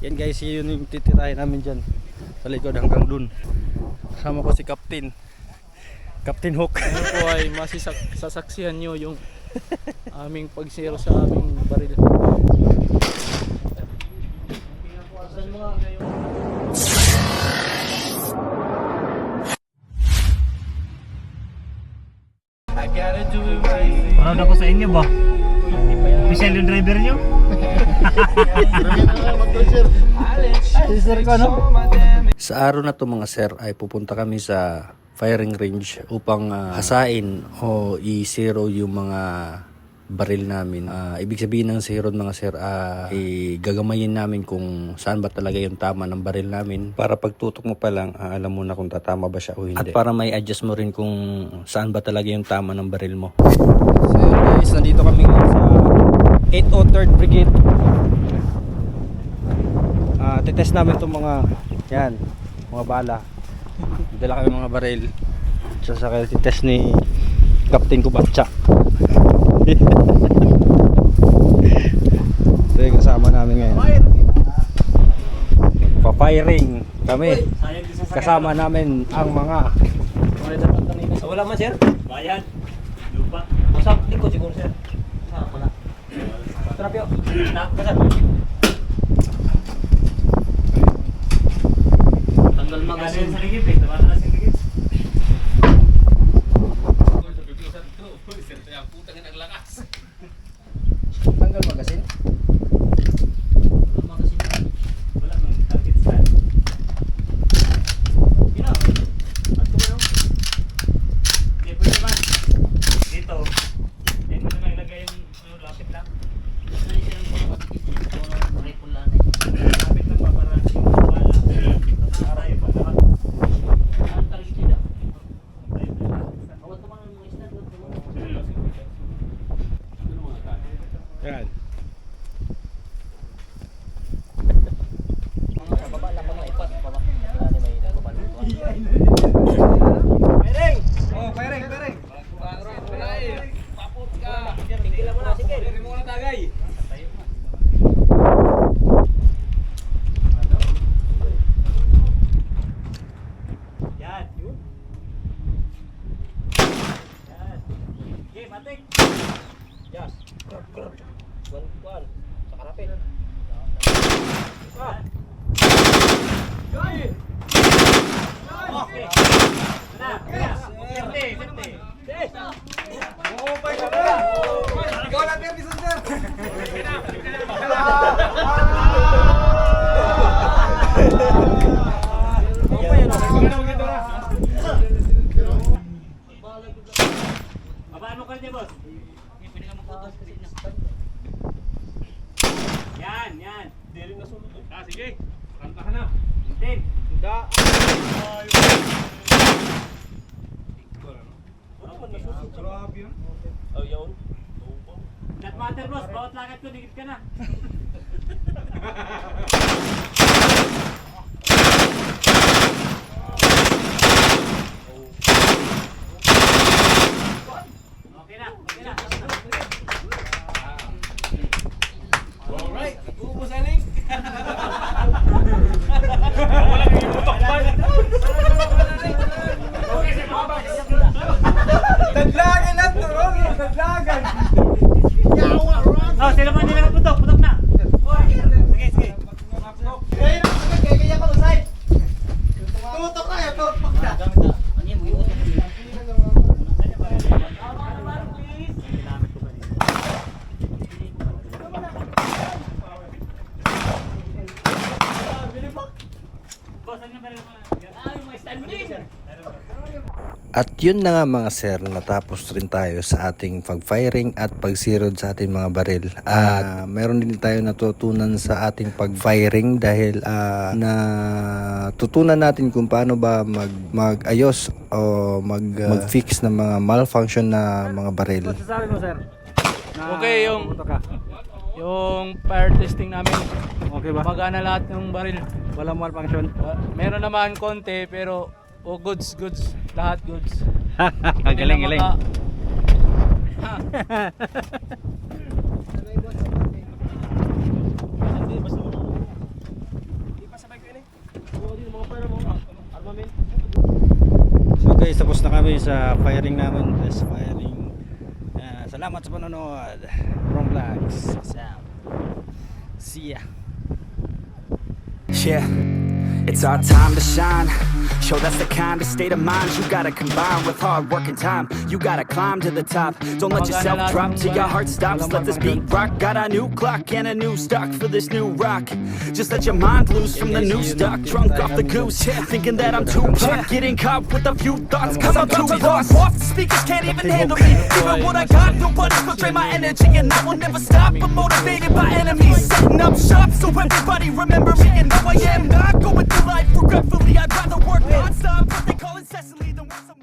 Yan guys, yun yung titirahin namin dyan. Sa likod hanggang dun. Kasama ko si Captain. Captain Hook. Ngayon po ay masisak sasaksihan nyo yung aming pagsiro sa aming baril. Proud ako sa inyo ba? Official yung driver nyo? Sa araw na to mga sir ay pupunta kami sa firing range upang ah, hasain o i-zero yung mga baril namin. Ah, ibig sabihin ng zero mga sir, ah, eh, gagamayin namin kung saan ba talaga yung tama ng baril namin. Para pagtutok mo pa lang, ah, alam mo na kung tatama ba siya o hindi. At para may adjust mo rin kung saan ba talaga yung tama ng baril mo. So guys, nandito kami sa 803rd Brigade. Ah, titest namin itong mga yan, mga bala. Dala kami mga baril. Sa sa titest ni Captain Kubatsa. Ito yung kasama namin ngayon. Pa-firing kami. Kasama namin ang mga Wala man sir? Bayad. Lupa. Usap, likod siguro sir. Wala. Trapyo. Na, kasar. Nein, Yan. Yan. Yun. Yan. Okay, matik. Yes. One, one. Sa karapin. Ah. Okay. Na, na. Safety, safety. Yes. Babaan mo ka rin, boss. Yan, yan. Hindi rin nasunod. Ah, sige. Kanta ka na. Hintin. Hindi. Oh, yun. Not matter, boss. Bawat lakad ko, digit ka na. Okay na, okay na. Taglagan na to, taglagan. Oh, sila man nila putok, putok na. Sige, sige. Kaya na, kaya kaya ka usay. Tutok na yan, tutok na. Boss, ano ba rin Ay, may stand mo sir. At yun na nga mga sir, natapos rin tayo sa ating pag-firing at pag-zerod sa ating mga baril. At meron din tayo natutunan sa ating pag-firing dahil ah, na tutunan natin kung paano ba mag mag-ayos o mag, ah, mag-fix ng mga malfunction na mga baril. Sasabi mo sir? Okay yung yung fire testing namin. Okay ba? Magana lahat ng baril. Walang malfunction. Uh, meron naman konti pero oh, goods, goods. Lahat goods. galing, galing. So guys, tapos na kami sa firing namin. Yes, firing. Uh, salamat sa panonood. From Vlogs. Sam. See ya. Yeah. It's our time to shine. Show that's the kind of state of mind you gotta combine with hard work and time. You gotta climb to the top. Don't let yourself drop till your heart stops. Let this beat rock. Got a new clock and a new stock for this new rock. Just let your mind loose from the new stock. Drunk off the goose, yeah, thinking that I'm too pop. Getting caught with a few thoughts, cause I'm too lost. Off the speakers can't even handle me. Even what I got, nobody's gonna drain my energy. And I will never stop. I'm motivated by enemies. Setting up shop so everybody remember me. And now I am not going through life regretfully. I'd rather work non-stop. What they call incessantly than some